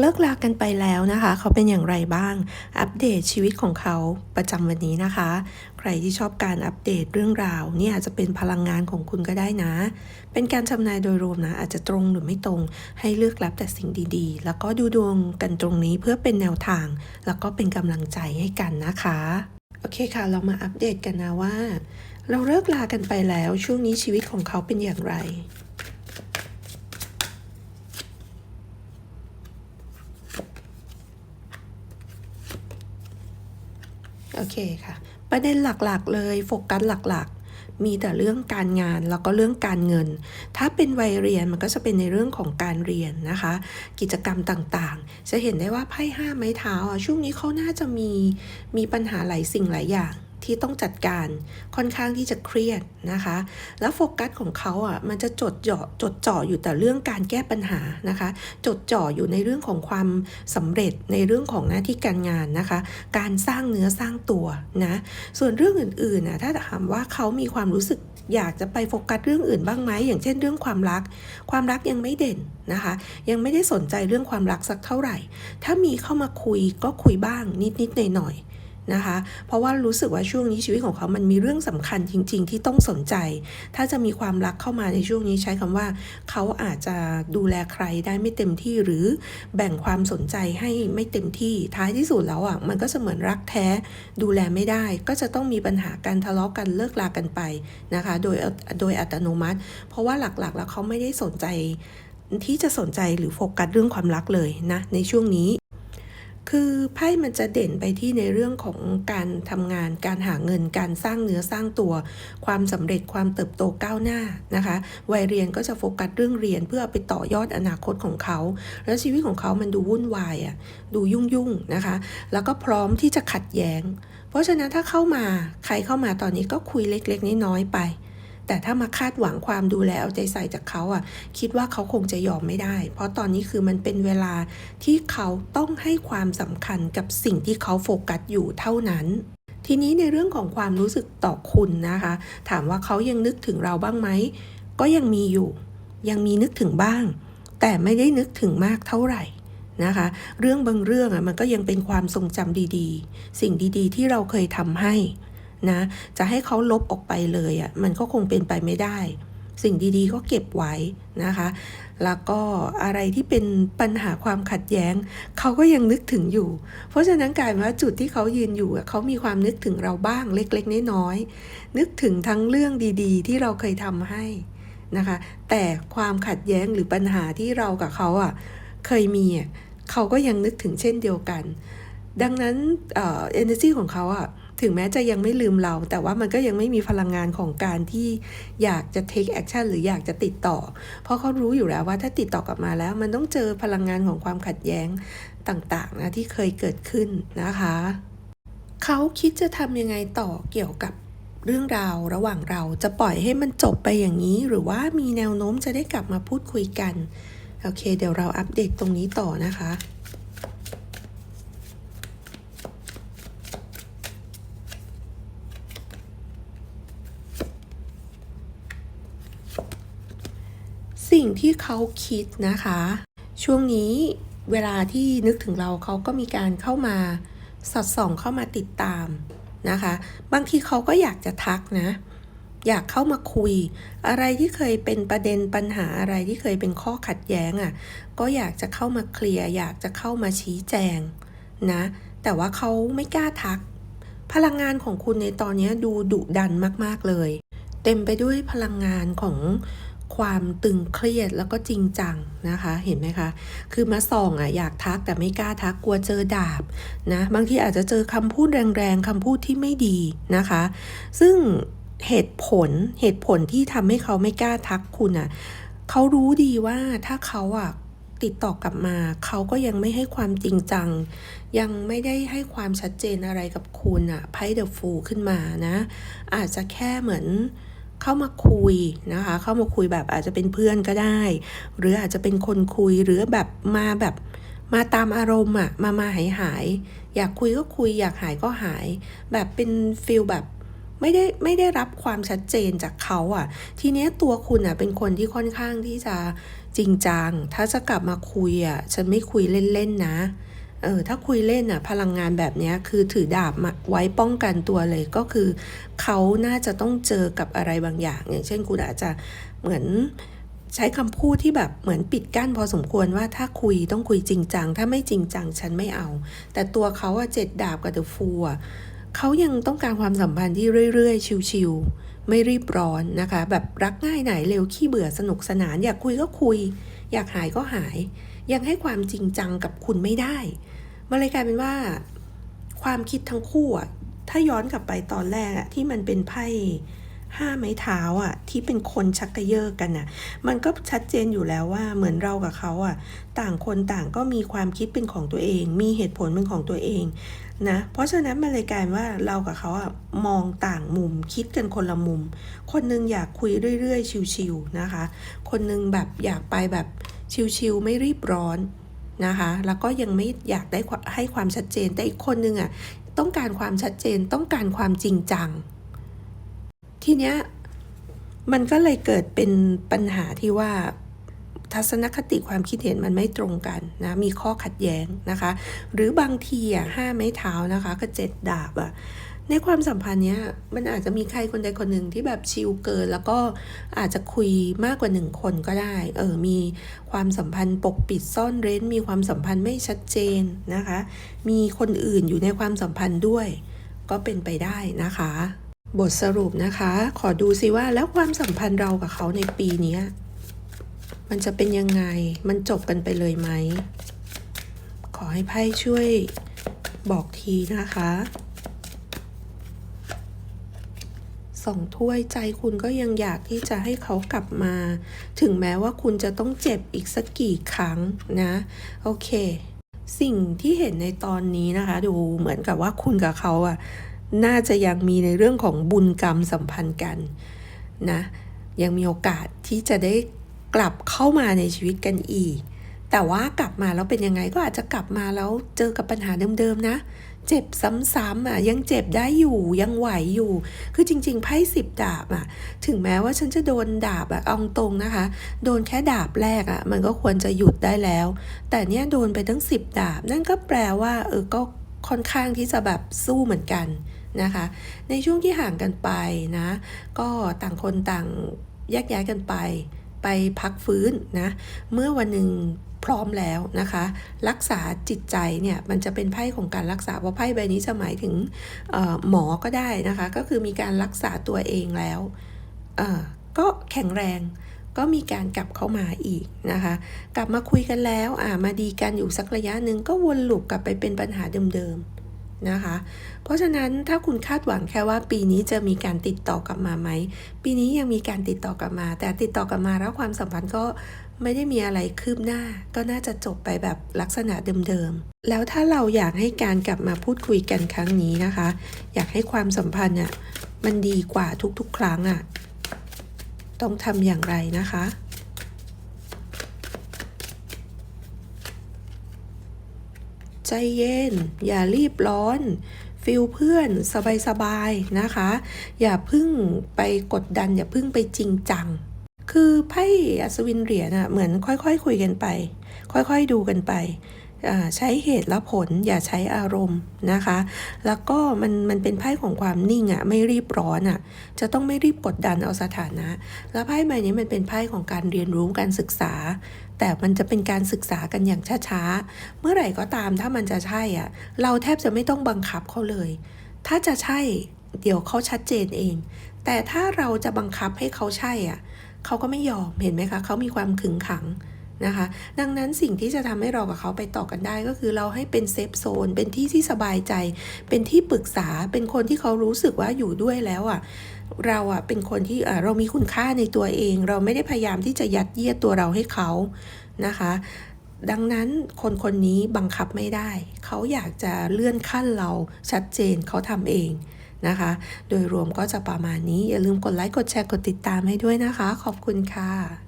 เลิกลากันไปแล้วนะคะ เขาเป็นอย่างไรบ้าง อัปเดตชีวิตของเขาประจำวันนี้นะคะ ใครที่ชอบการอัปเดตเรื่องราวเนี่ยอาจจะเป็นพลังงานของคุณก็ได้นะ เป็นการทำนายโดยรวมนะ อาจจะตรงหรือไม่ตรง ให้เลือกรับแต่สิ่งดีๆ แล้วก็ดูดวงกันตรงนี้เพื่อเป็นแนวทาง แล้วก็เป็นกำลังใจให้กันนะคะโอเคค่ะ เรามาอัปเดตกันนะว่า เราเลิกลากันไปแล้วช่วงนี้ชีวิตของเขาเป็นอย่างไร โอเคค่ะ ประเด็นหลักๆ เลยโฟกัสหลักๆ มีแต่เรื่องการงานแล้วก็เรื่องการเงิน ถ้าเป็นวัยเรียนมันก็จะเป็นในเรื่องของการเรียนนะคะ กิจกรรมต่างๆ จะเห็นได้ว่าไพ่ห้าไม้เท้าอะช่วงนี้เขาน่าจะมีมีปัญหาหลายสิ่งหลายอย่าง ที่ต้องจัดการค่อนข้างที่จะเครียดนะคะ แล้วโฟกัสของเขาอะมันจะจดจ่อจดจ่ออยู่แต่เรื่องการแก้ปัญหานะคะ จดจ่ออยู่ในเรื่องของความสำเร็จในเรื่องของหน้าที่การงานนะคะ การสร้างเนื้อสร้างตัวนะส่วนเรื่องอื่นๆนะถ้าถามว่าเขามีความรู้สึกอยากจะไปโฟกัสเรื่องอื่นบ้างไหมอย่างเช่นเรื่องความรัก ความรักยังไม่เด่นนะคะ ยังไม่ได้สนใจเรื่องความรักสักเท่าไหร่ ถ้ามีเข้ามาคุยก็คุยบ้างนิดๆหน่อยๆ นะคะ เพราะว่ารู้สึกว่าช่วงนี้ชีวิตของเขามันมีเรื่องสำคัญจริง ๆ ที่ต้องสนใจ ถ้าจะมีความรักเข้ามาในช่วงนี้ใช้คำว่า เขาอาจจะดูแลใครได้ไม่เต็มที่หรือแบ่งความสนใจให้ไม่เต็มที่ท้ายที่สุดแล้วอะมันก็จะเหมือนรักแท้ดูแลไม่ได้ ก็จะต้องมีปัญหาการทะเลาะกันเลิกลากันไปนะคะ โดยโดยอัตโนมัติ เพราะว่าหลักๆ แล้วเขาไม่ได้สนใจที่จะสนใจหรือโฟกัสเรื่องความรักเลยนะในช่วงนี้ คือไพ่มันจะเด่นไปที่ในเรื่องของการทำงาน การหาเงิน การสร้างเนื้อสร้างตัว ความสำเร็จความเติบโตก้าวหน้านะคะ วัยเรียนก็จะโฟกัสเรื่องเรียนเพื่ออไปต่อยอดอนาคตของเขา แล้วชีวิตของเขามันดูวุ่นวายอะ่ะ ดูยุ่งยุ่งนะคะ แล้วก็พร้อมที่จะขัดแย้ง เพราะฉะนั้นถ้าเข้ามาใครเข้ามาตอนนี้ก็คุยเล็กๆน้อยๆไป แต่ถ้ามาคาดหวังความดูแลเอาใจใส่จากเขาอะ คิดว่าเขาคงจะยอมไม่ได้ เพราะตอนนี้คือมันเป็นเวลาที่เขาต้องให้ความสำคัญกับสิ่งที่เขาโฟกัสอยู่เท่านั้นทีนี้ในเรื่องของความรู้สึกต่อคุณนะคะ ถามว่าเขายังนึกถึงเราบ้างไหม ก็ยังมีอยู่ ยังมีนึกถึงบ้าง แต่ไม่ได้นึกถึงมากเท่าไหร่นะคะ เรื่องบางเรื่องอะมันก็ยังเป็นความทรงจำดีๆ สิ่งดีๆ ที่เราเคยทำให้ นะ จะให้เขาลบออกไปเลยอะมันก็คงเป็นไปไม่ได้ สิ่งดีๆ ก็เก็บไว้นะคะ แล้วก็อะไรที่เป็นปัญหาความขัดแย้ง เขาก็ยังนึกถึงอยู่ เพราะฉะนั้นกลายเป็นว่าจุดที่เขายืนอยู่เขามีความนึกถึงเราบ้างเล็กๆน้อยๆนึกถึงทั้งเรื่องดีๆ ที่เราเคยทำให้นะคะ แต่ความขัดแย้งหรือปัญหาที่เรากับเขาอะเคยมีอะเขาก็ยังนึกถึงเช่นเดียวกัน ดังนั้นเอ่อ energy ของเขาอะ ถึงแม้จะยังไม่ลืมเรา แต่ว่ามันก็ยังไม่มีพลังงานของการที่อยากจะ take action หรืออยากจะติดต่อ เพราะเขารู้อยู่แล้วว่าถ้าติดต่อกลับมาแล้ว มันต้องเจอพลังงานของความขัดแย้งต่างๆนะที่เคยเกิดขึ้นนะคะ เขาคิดจะทำยังไงต่อเกี่ยวกับเรื่องราวระหว่างเราจะปล่อยให้มันจบไปอย่างนี้ หรือว่ามีแนวโน้มจะได้กลับมาพูดคุยกัน โอเค เดี๋ยวเราอัปเดตตรงนี้ต่อนะคะ สิ่งที่เขาคิดนะคะ ช่วงนี้เวลาที่นึกถึงเราเขาก็มีการเข้ามาสอดส่องเข้ามาติดตามนะคะ บางทีเขาก็อยากจะทักนะ อยากเข้ามาคุย อะไรที่เคยเป็นประเด็นปัญหาอะไรที่เคยเป็นข้อขัดแย้งอะ่ะ ก็อยากจะเข้ามาเคลียร์อยากจะเข้ามาชี้แจงนะ แต่ว่าเขาไม่กล้าทัก พลังงานของคุณในตอนนี้ดูดุดันมาก ๆเลย เต็มไปด้วยพลังงานของ ความตึงเครียดแล้วก็จริงจังนะคะ เห็นไหมคะ คือมาส่องอะอยากทักแต่ไม่กล้าทักกลัวเจอดาบนะบางทีอาจจะเจอคำพูดแรงๆคำพูดที่ไม่ดีนะคะ ซึ่งเหตุผลเหตุผลที่ทำให้เขาไม่กล้าทักคุณอะเขารู้ดีว่าถ้าเขาอะติดต่อกลับมา เขาก็ยังไม่ให้ความจริงจัง ยังไม่ได้ให้ความชัดเจนอะไรกับคุณอะไพ่เดอะฟูขึ้นมานะ อาจจะแค่เหมือน เข้ามาคุยนะคะ เข้ามาคุยแบบอาจจะเป็นเพื่อนก็ได้ หรืออาจจะเป็นคนคุยหรือแบบมาแบบมาตามอารมณ์อะมามาหายหายอยากคุยก็คุย อยากหายก็หาย แบบเป็นฟิลแบบไม่ได้ไม่ได้รับความชัดเจนจากเขาอะทีเนี้ยตัวคุณอะเป็นคนที่ค่อนข้างที่จะจริงจัง ถ้าจะกลับมาคุยอะ ฉันไม่คุยเล่นๆนะ เออถ้าคุยเล่นอะพลังงานแบบนี้คือถือดาบมาไว้ป้องกันตัวเลยก็คือเขาน่าจะต้องเจอกับอะไรบางอย่าง อย่างเช่นคุณอาจจะเหมือนใช้คำพูดที่แบบเหมือนปิดกั้นพอสมควรว่าถ้าคุยต้องคุยจริงจัง ถ้าไม่จริงจังฉันไม่เอา แต่ตัวเขาอะเจ็ดดาบกับเดอะฟูอะเขายังต้องการความสัมพันธ์ที่เรื่อยๆ ชิวๆไม่รีบร้อนนะคะ แบบรักง่ายไหนเร็วขี้เบื่อสนุกสนานอยากคุยก็คุย อยากหายก็หาย ยังให้ความจริงจังกับคุณไม่ได้มันเลยกลายเป็นว่า ความคิดทั้งคู่อะถ้าย้อนกลับไปตอนแรกอะที่มันเป็นไพ่ ห้าไม้เท้าอะที่เป็นคนชักกระเยอะกันอะมันก็ชัดเจนอยู่แล้วว่าเหมือนเรากับเขาอะ ต่างคนต่างก็มีความคิดเป็นของตัวเอง มีเหตุผลเป็นของตัวเองนะเพราะฉะนั้นมันเลยกลายว่าเรากับเขาอะมองต่างมุมคิดกันคนละมุม คนนึงอยากคุยเรื่อยๆ ชิวๆนะคะ คนนึงแบบอยากไปแบบชิวๆไม่รีบร้อนนะคะ แล้วก็ยังไม่อยากได้ให้ความชัดเจนแต่อีกคนนึงอะต้องการความชัดเจนต้องการความจริงจัง ทีเนี้ยมันก็เลยเกิดเป็นปัญหาที่ว่าทัศนคติความคิดเห็นมันไม่ตรงกันนะ มีข้อขัดแย้งนะคะ หรือบางทีอะห้าไม้เท้านะคะ ก็เจ็ดดาบอะ ในความสัมพันธ์เนี้ยมันอาจจะมีใครคนใดคนหนึ่งที่แบบชิลเกิน แล้วก็อาจจะคุยมากกว่าหนึ่งคนก็ได้ เออ มีความสัมพันธ์ปกปิดซ่อนเร้น มีความสัมพันธ์ไม่ชัดเจนนะคะ มีคนอื่นอยู่ในความสัมพันธ์ด้วย ก็เป็นไปได้นะคะ บทสรุปนะคะ ขอดูสิว่าแล้วความสัมพันธ์เรากับเขาในปีนี้มันจะเป็นยังไง มันจบกันไปเลยไหม ขอให้ไพ่ช่วยบอกทีนะคะสองถ้วยใจคุณก็ยังอยากที่จะให้เขากลับมา ถึงแม้ว่าคุณจะต้องเจ็บอีกสักกี่ครั้งนะ โอเค สิ่งที่เห็นในตอนนี้นะคะ ดูเหมือนกับว่าคุณกับเขาอะ น่าจะยังมีในเรื่องของบุญกรรมสัมพันธ์กันนะยังมีโอกาสที่จะได้กลับเข้ามาในชีวิตกันอีก แต่ว่ากลับมาแล้วเป็นยังไงก็อาจจะกลับมาแล้วเจอกับปัญหาเดิมๆนะ เจ็บซ้ำๆอะยังเจ็บได้อยู่ยังไหวอยู่ คือจริง ๆไพ่สิบดาบอะถึงแม้ว่าฉันจะโดนดาบอะเอาตรงนะคะ โดนแค่ดาบแรกอะมันก็ควรจะหยุดได้แล้ว แต่เนี้ยโดนไปทั้งสิบดาบ นั่นก็แปลว่าเออก็ ค่อนข้างที่จะแบบสู้เหมือนกันนะคะ ในช่วงที่ห่างกันไปนะ ก็ต่างคนต่างแยกย้ายกันไป ไปพักฟื้นนะ เมื่อวันหนึ่งพร้อมแล้วนะคะ รักษาจิตใจเนี่ยมันจะเป็นไพ่ของการรักษาเพราะไพ่ใบนี้จะหมายถึงหมอก็ได้นะคะ ก็คือมีการรักษาตัวเองแล้วก็แข็งแรง ก็มีการกลับเข้ามาอีกนะคะ กลับมาคุยกันแล้วอ่ามาดีกันอยู่สักระยะหนึ่งก็วนลูปกลับไปเป็นปัญหาเดิมๆนะคะ เพราะฉะนั้นถ้าคุณคาดหวังแค่ว่าปีนี้จะมีการติดต่อกลับมาไหม ปีนี้ยังมีการติดต่อกลับมา แต่ติดต่อกลับมาแล้วความสัมพันธ์ก็ไม่ได้มีอะไรคืบหน้า ก็น่าจะจบไปแบบลักษณะเดิมๆ แล้วถ้าเราอยากให้การกลับมาพูดคุยกันครั้งนี้นะคะ อยากให้ความสัมพันธ์อะมันดีกว่าทุกๆ ครั้งอะ ต้องทำอย่างไรนะคะ ใจเย็น อย่ารีบร้อนฟิลเพื่อนสบายๆนะคะ อย่าพึ่งไปกดดัน อย่าพึ่งไปจริงจัง คือไพ่อัศวินเหรียญอะเหมือนค่อยๆคคุยกันไป ค่อยๆดูกันไป ใช้เหตุและผลอย่าใช้อารมณ์นะคะ แล้วก็มันมันเป็นไพ่ของความนิ่งอะไม่รีบร้อนอะจะต้องไม่รีบกดดันเอาสถานะ แล้วไพ่ใบนี้มันเป็นไพ่ของการเรียนรู้การศึกษา แต่มันจะเป็นการศึกษากันอย่างช้าๆ เมื่อไหร่ก็ตามถ้ามันจะใช่อะเราแทบจะไม่ต้องบังคับเขาเลย ถ้าจะใช่เดี๋ยวเขาชัดเจนเอง แต่ถ้าเราจะบังคับให้เขาใช่อะเขาก็ไม่ยอมเห็นไหมคะเขามีความขึงขัง นะคะ ดังนั้นสิ่งที่จะทำให้เรากับเขาไปต่อกันได้ ก็คือเราให้เป็นเซฟโซน เป็นที่ที่สบายใจ เป็นที่ปรึกษา เป็นคนที่เขารู้สึกว่าอยู่ด้วยแล้วอะเราอะเป็นคนที่เรามีคุณค่าในตัวเอง เราไม่ได้พยายามที่จะยัดเยียดตัวเราให้เขานะคะ ดังนั้นคนคนนี้บังคับไม่ได้ เขาอยากจะเลื่อนขั้นเราชัดเจนเขาทำเองนะคะ โดยรวมก็จะประมาณนี้อย่าลืมกดไลค์กดแชร์กดติดตามให้ด้วยนะคะ ขอบคุณค่ะ